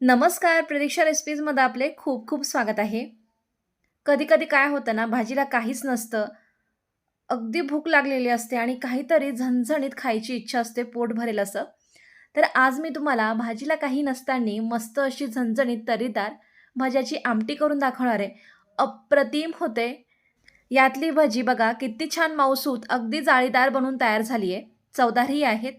नमस्कार प्रतीक्षा रेसिपीजमध्ये आपले खूप खूप स्वागत आहे. कधी कधी काय होतं ना भाजीला काहीच नसतं. अगदी भूक लागलेली असते आणि काहीतरी झणझणीत खायची इच्छा असते पोट भरेल असं. तर आज मी तुम्हाला भाजीला काही नसताना मस्त अशी झणझणीत तरीदार भाज्याची आमटी करून दाखवणार आहे. अप्रतिम होते. यातली भजी बघा किती छान माऊसूत अगदी जाळीदार बनून तयार झाली आहे चवदारही आहेत.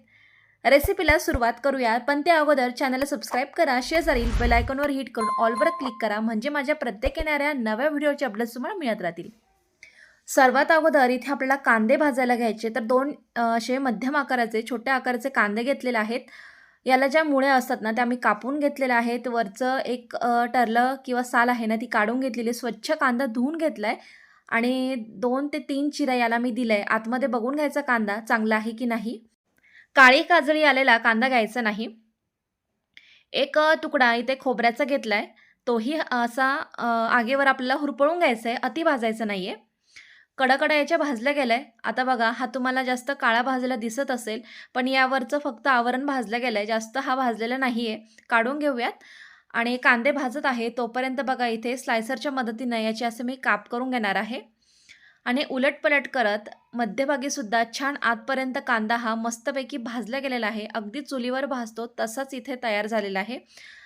रेसिपीला सुरुवात करूया. पण त्या अगोदर चॅनलला सबस्क्राईब करा. शेजारील बेलायकॉनवर हिट करून ऑलवर क्लिक करा. म्हणजे माझ्या प्रत्येक येणाऱ्या नव्या व्हिडिओचे अपडेट्स तुम्हाला मिळत राहतील. सर्वात अगोदर इथे आपल्याला कांदे भाजायला घ्यायचे. तर दोन असे मध्यम आकाराचे छोट्या आकाराचे कांदे घेतलेले आहेत. याला ज्या मुळे असतात ना त्या मी कापून घेतलेल्या आहेत. वरचं एक टरलं किंवा साल आहे ना ती काढून घेतलेली आहे. स्वच्छ कांदा धुवून घेतलाय. आणि दोन ते तीन चिरा याला मी दिलंय. आतमध्ये बघून घ्यायचा कांदा चांगला आहे की नाही. काळी काजळी आलेला कांदा घ्यायचा नाही. एक तुकडा इथे खोबऱ्याचा घेतला आहे तोही असा आगेवर आपल्याला हुरपळून घ्यायचा आहे अति भाजायचं नाही आहे कडकडा याच्या भाजल्या आहे आता बघा हा तुम्हाला जास्त काळा भाजलेला दिसत असेल पण यावरचं फक्त आवरण भाजलं गेलं आहे जास्त हा भाजलेला नाही आहे काढून घेऊयात. आणि कांदे भाजत आहे तोपर्यंत बघा इथे स्लायसरच्या मदतीनं याची असं मी काप करून घेणार आहे. आणि उलटपलट करत मध्यभागीसुद्धा छान आतपर्यंत कांदा हा मस्तपैकी भाजला गेलेला आहे. अगदी चुलीवर भाजतो तसाच इथे तयार झालेला आहे.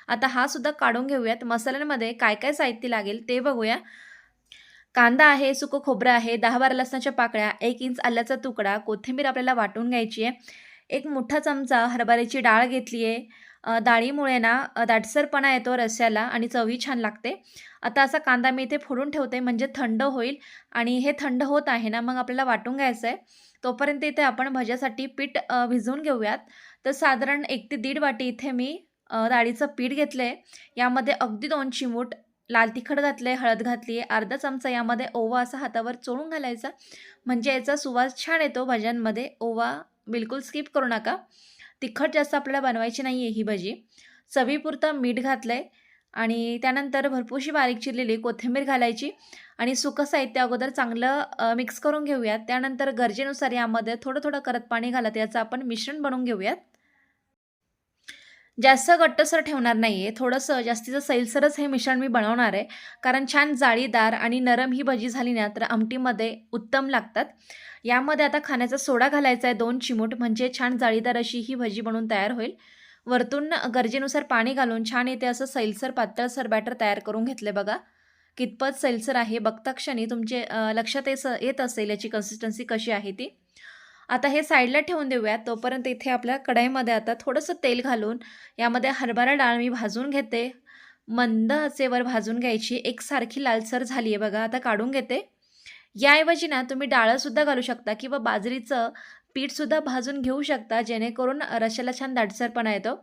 आता हा सुद्धा काढून घेऊयात. मसाल्यांमध्ये काय काय साहित्य लागेल ते बघूया. कांदा आहे सुकं खोबरं आहे दहा बारा लसणाच्या पाकळ्या एक इंच आल्याचा तुकडा कोथिंबीर आपल्याला वाटून घ्यायची आहे. एक मोठा चमचा हरभऱ्याची डाळ घेतली आहे डाळीमुळे ना दाटसरपणा येतो रस्स्याला आणि चवही छान लागते. आता असा कांदा मी इथे फोडून ठेवते म्हणजे थंड होईल आणि हे थंड होत आहे ना मग आपल्याला वाटून घ्यायचं आहे तोपर्यंत इथे आपण भज्यासाठी पीठ भिजवून घेऊयात. तर साधारण एक ते दीड वाटी इथे मी डाळीचं पीठ घेतलं आहे यामध्ये अगदी दोन चिमूट लाल तिखट घातले हळद घातली आहे अर्धा चमचा यामध्ये ओवा असा हातावर चोळून घालायचा. म्हणजे याचा सुवास छान येतो भाज्यांमध्ये. ओवा बिलकुल स्किप करू नका. तिखट जास्त आपल्याला बनवायची नाही आहे ही भजी. चवीपुरतं मीठ घातलं आहे आणि त्यानंतर भरपूरशी बारीक चिरलेली कोथिंबीर घालायची आणि सुकं साहित्य अगोदर चांगलं मिक्स करून घेऊयात. त्यानंतर गरजेनुसार यामध्ये थोडं थोडं करत पाणी घालत याचं आपण मिश्रण बनवून घेऊयात. जास्त घट्टसर ठेवणार नाही आहे थोडंसं जास्तीचं सैलसरच हे मिश्रण मी बनवणार आहे. कारण छान जाळीदार आणि नरम ही भजी झाली ना तर आमटीमध्ये उत्तम लागतात. यामध्ये आता खाण्याचा सोडा घालायचा आहे दोन चिमूट म्हणजे छान जाळीदार अशी ही भजी बनवून तयार होईल. वरतून गरजेनुसार पाणी घालून छान येते असं सैलसर पातळसर बॅटर तयार करून घेतले बघा. कितपत सैलसर आहे बघता क्षणी तुमचे लक्षात येस येत असेल याची कन्सिस्टन्सी कशी आहे ती. आता हे साईडला ठेवून देऊयात. तोपर्यंत इथे आपल्या कढईमध्ये आता थोडंसं तेल घालून यामध्ये हरभरा डाळ मी भाजून घेते. मंद असेवर भाजून घ्यायची. एकसारखी लालसर झाली आहे बघा. आता काढून घेते. याऐवजी ना तुम्ही डाळंसुद्धा घालू शकता किंवा बाजरीचं पीठसुद्धा भाजून घेऊ शकता. जेणेकरून रशाला छान दाटसरपणा येतो.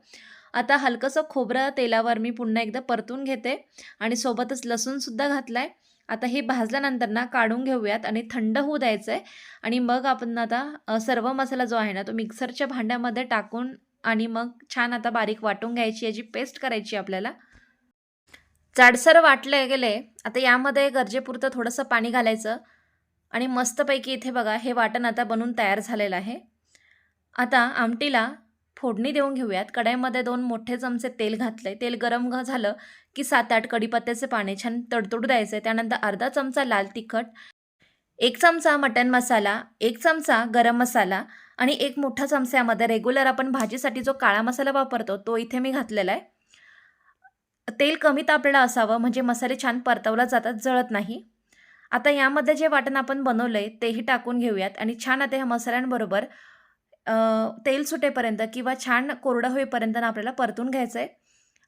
आता हलकंसं खोबरं तेलावर मी पुन्हा एकदा परतून घेते. आणि सोबतच लसूणसुद्धा घातला आहे आता हे भाजल्यानंतर ना काढून घेऊयात आणि थंड होऊ द्यायचं आहे आणि मग आपण आता सर्व मसाला जो आहे ना तो मिक्सरच्या भांड्यामध्ये टाकून आणि मग छान आता बारीक वाटून घ्यायची याची पेस्ट करायची आपल्याला. जाडसर वाटले गेले आता यामध्ये गरजेपुरतं थोडंसं पाणी घालायचं. आणि मस्तपैकी इथे बघा हे वाटण आता बनून तयार झालेलं आहे. आता आमटीला फोडणी देऊन घेऊयात. कढईमध्ये दोन मोठे चमचे तेल घातले तेल गरम घ- झालं की सात आठ कढीपत्त्याचे पाणी छान तडतडू द्यायचे. त्यानंतर अर्धा चमचा लाल तिखट एक चमचा मटन मसाला एक चमचा गरम मसाला आणि एक मोठा चमचा यामध्ये रेग्युलर आपण भाजीसाठी जो काळा मसाला वापरतो तो इथे मी घातलेला आहे. तेल कमी तापलेलं असावं म्हणजे मसाले छान परतवला जातात जळत नाही. आता यामध्ये जे वाटण आपण बनवलं आहे तेही टाकून घेऊयात आणि छान आता ह्या मसाल्यांबरोबर तेल सुटेपर्यंत किंवा छान कोरडं होईपर्यंत आपल्याला परतून घ्यायचं आहे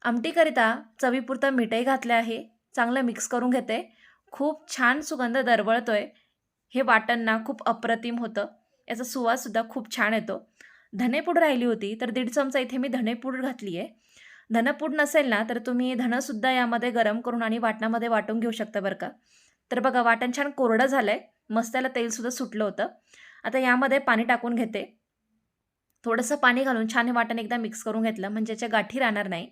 आमटीकरिता चवीपुरतं मिठही घातलं आहे. चांगलं मिक्स करून घेते. खूप छान सुगंध दरवळतो आहे हे वाटण ना खूप अप्रतिम होतं. याचा सुवाससुद्धा खूप छान येतो. धनेपूड राहिली होती तर दीड चमचा इथे मी धनेपूड घातली आहे धनपूड नसेल ना तर तुम्ही धनंसुद्धा यामध्ये गरम करून आणि वाटणामध्ये वाटून घेऊ शकता बरं का. तर बघा वाटण छान कोरडं झालं आहे मस्त त्याला तेलसुद्धा सुटलं होतं. आता यामध्ये पाणी टाकून घेते. थोडंसं पाणी घालून छान वाटण एकदा मिक्स करून घेतलं म्हणजे याच्या गाठी राहणार नाही.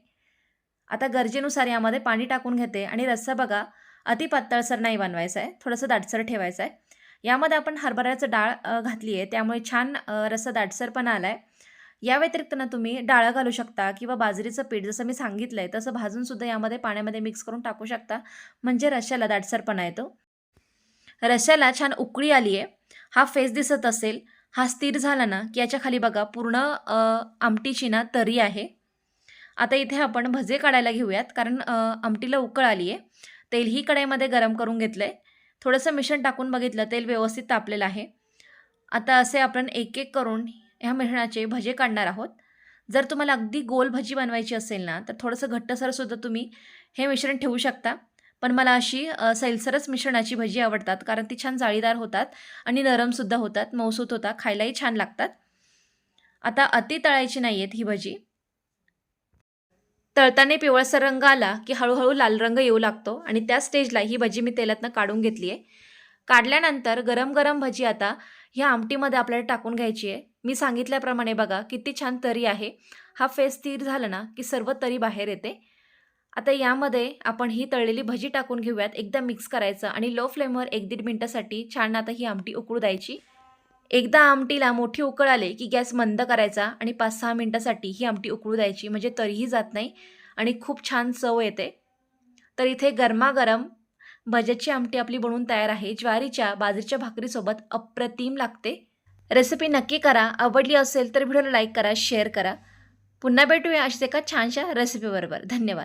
आता गरजेनुसार यामध्ये पाणी टाकून घेते आणि रस्सा बघा अति पातळसर नाही बनवायचा आहे थोडंसं दाटसर ठेवायचं आहे यामध्ये आपण हरभऱ्याचं डाळ घातली आहे त्यामुळे छान रस्सा दाटसरपणा आला आहे या व्यतिरिक्त ना तुम्ही डाळ घालू शकता किंवा बाजरीचं पीठ जसं मी सांगितलं आहे तसं भाजूनसुद्धा यामध्ये पाण्यामध्ये मिक्स करून टाकू शकता म्हणजे रश्याला दाटसरपणा येतो. रश्याला छान उकळी आली आहे हा फेस दिसत असेल हा स्थिर झाला ना की याच्या खाली बघा पूर्ण आमटीची ना तरी आहे. आता इथे आपण भजे काढायला घेऊयात कारण आमटीला उकळ आली आहे तेलही कढईमध्ये गरम करून घेतलं आहे थोडंसं मिश्रण टाकून बघितलं तेल व्यवस्थित तापलेलं आहे. आता असे आपण एक एक करून ह्या मिश्रणाचे भजे काढणार आहोत. जर तुम्हाला अगदी गोल भजी बनवायची असेल ना तर थोडंसं घट्टसरसुद्धा तुम्ही हे मिश्रण ठेवू शकता. पण मला अशी सैलसरच मिश्रणाची भजी आवडतात कारण ती छान जाळीदार होतात आणि नरमसुद्धा होतात मऊसूत होतात खायलाही छान लागतात. आता अति तळायची नाही आहेत ही भजी. तळताना पिवळसर रंग आला की हळूहळू लाल रंग येऊ लागतो आणि त्या स्टेजला ही भजी मी तेलातनं काढून घेतली आहे काढल्यानंतर गरम गरम भजी आता ह्या आमटीमध्ये आपल्याला टाकून घ्यायची आहे मी सांगितल्याप्रमाणे बघा किती छान तरी आहे. हा फेस स्थिर झाला ना की सर्व तरी बाहेर येते. आता यामध्ये आपण ही तळलेली भजी टाकून घेऊयात. एकदा मिक्स करायचं आणि लो फ्लेमवर एक दीड मिनटासाठी छान आता ही आमटी उकळू द्यायची. एकदा आमटीला मोठी उकळ आली की गॅस मंद करायचा आणि पाच सहा मिनटासाठी ही आमटी उकळू द्यायची म्हणजे तरीही जात नाही आणि खूप छान चव येते. तर इथे गरमागरम भज्याची आमटी आपली बनवून तयार आहे. ज्वारीच्या बाजरीच्या भाकरीसोबत अप्रतिम लागते. रेसिपी नक्की करा. आवडली असेल तर व्हिडिओला लाईक करा शेअर करा. पुन्हा भेटूया अशाच एका छानशा रेसिपीबरोबर धन्यवाद.